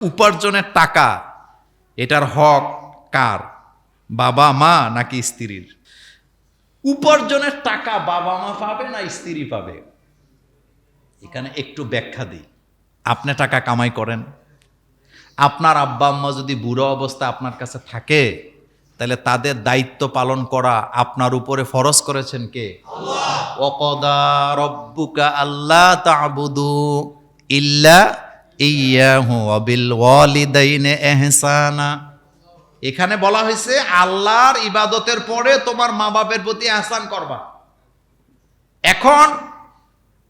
উপার্জনের টাকা, এটার হক কার? বাবা, মা নাকি স্ত্রীর? উপার্জনের টাকা বাবা, মা পাবে না স্ত্রী পাবে? এখানে একটু ব্যাখ্যা দিই। আপনি টাকা কামাই করেন। আপনার আব্বা, আম্মা যদি বুড়ো অবস্থা আপনার কাছে থাকে, তাহলে তাদের দায়িত্ব পালন করা আপনার উপরে ফরজ করেছেন কে? ওকদা রব্বুকা আল্লাহ তাবুদু ইল্লা ইয়াহু অবিল ওয়ালিদাইনে এহসানা এখানে বলা হয়েছে, আল্লাহর ইবাদতের পরে তোমার মা বাপের প্রতি আহসান করবা। এখন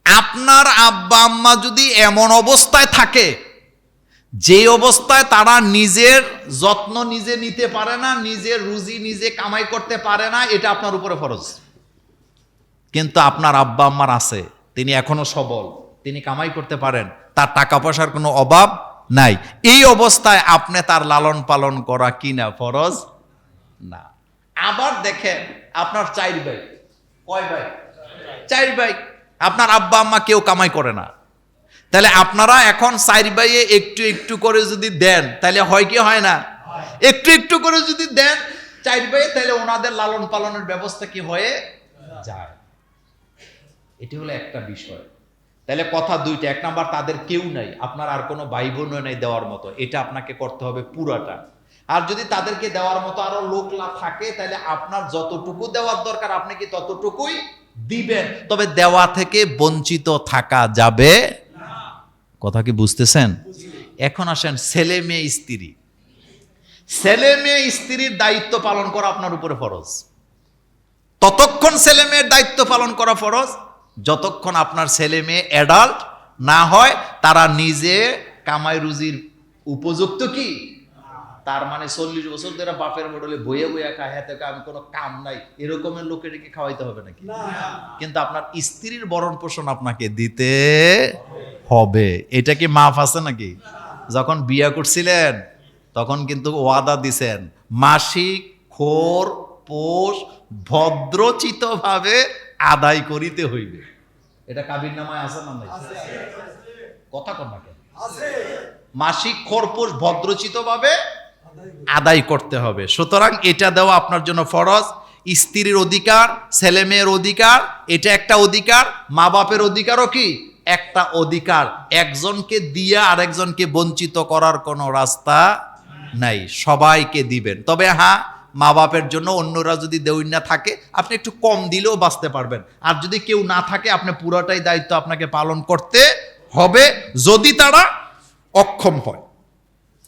আপনার আব্বা আম্মা যদি এমন অবস্থায় থাকে, যে অবস্থায় তারা নিজের যত্ন নিজে নিতে পারে না, নিজের রুজি নিজে কামাই করতে পারে না, এটা আপনার উপরে ফরজ। কিন্তু আপনার আব্বা আম্মার আছে, তিনি এখনও সবল। তিনি কামাই করতে পারেন, তার টাকা পয়সার কোনো অভাব নাই। এই অবস্থায় আপনি তার লালন পালন করা কি না ফরজ? না। আবার দেখেন, আপনার চার ভাই। কয় ভাই? চার ভাই। আপনার আব্বা আম্মা কেউ কামাই করে না। তাহলে আপনারা এখন চার ভাইয়ে একটু একটু করে যদি দেন, তাহলে হয় কি হয় না? একটু একটু করে যদি দেন, চার ভাইয়ে, তাহলে ওনাদের লালন পালনের ব্যবস্থা কি হয়ে যায়? এটি হলো একটা বিষয়। তাহলে কথা দুইটা, এক নাম্বার তাদের কেউ নাই, আপনার আর কোনো ভাই বোনও নাই দেওয়ার মতো, এটা আপনাকে করতে হবে পুরাটা। আর যদি তাদেরকে দেওয়ার মতো আরও লোকলা থাকে, তাহলে আপনার যতটুকু দেওয়ার দরকার, আপনি কি ততটুকুই দিবেন? তবে দেওয়া থেকে বঞ্চিত থাকা যাবে কথা কি বুঝতেছেন? এখন আসেন, ছেলে মেয়ে, স্ত্রী। ছেলে মেয়ে, স্ত্রীর দায়িত্ব পালন করা আপনার উপরে ফরজ। ততক্ষণ ছেলে মেয়ের দায়িত্ব পালন করা ফরজ যতক্ষণ আপনার ছেলে মেয়ে অ্যাডাল্ট না হয় তারা নিজে কামাই রুজির উপযুক্ত কি? তার মানে চল্লিশ বছর ধরে বাপের মোডলে বইয়ে বইয়া খায় হাতে আমি কোনো কাম নাই এরকমের লোকেরকে খাওয়াইতে হবে নাকি? কিন্তু আপনার স্ত্রীর ভরণ পোষণ আপনাকে দিতে হবে। এটা কি মাফ আছে নাকি? যখন বিয়া করছিলেন তখন কিন্তু ওয়াদা দিছেন মাসিক খোর পোষ ভদ্রচিতভাবে আদায় করিতে হইবে। এটা কাবির নামায় আছে না নাই? কথা কন না কেন? মাসিক খোরপোষ ভদ্রচিতভাবে আদায় করতে হবে। সুতরাং এটা দেওয়া আপনার জন্য ফরজ। স্ত্রীর অধিকার ছেলে মেয়ের অধিকার এটা একটা অধিকার। মা বাপের অধিকারও কি? একটা অধিকার। একজনকে দিয়ে আরেকজনকে বঞ্চিত করার কোনো রাস্তা নাই। সবাইকে দিবেন। তবে হ্যাঁ মা বাপের জন্য অন্যরা যদি না থাকে, আপনি একটু কম দিলেও বাঁচতে পারবেন। আর যদি কেউ না থাকে, আপনি পুরোটাই দায়িত্ব আপনাকে পালন করতে হবে, যদি তারা অক্ষম হয়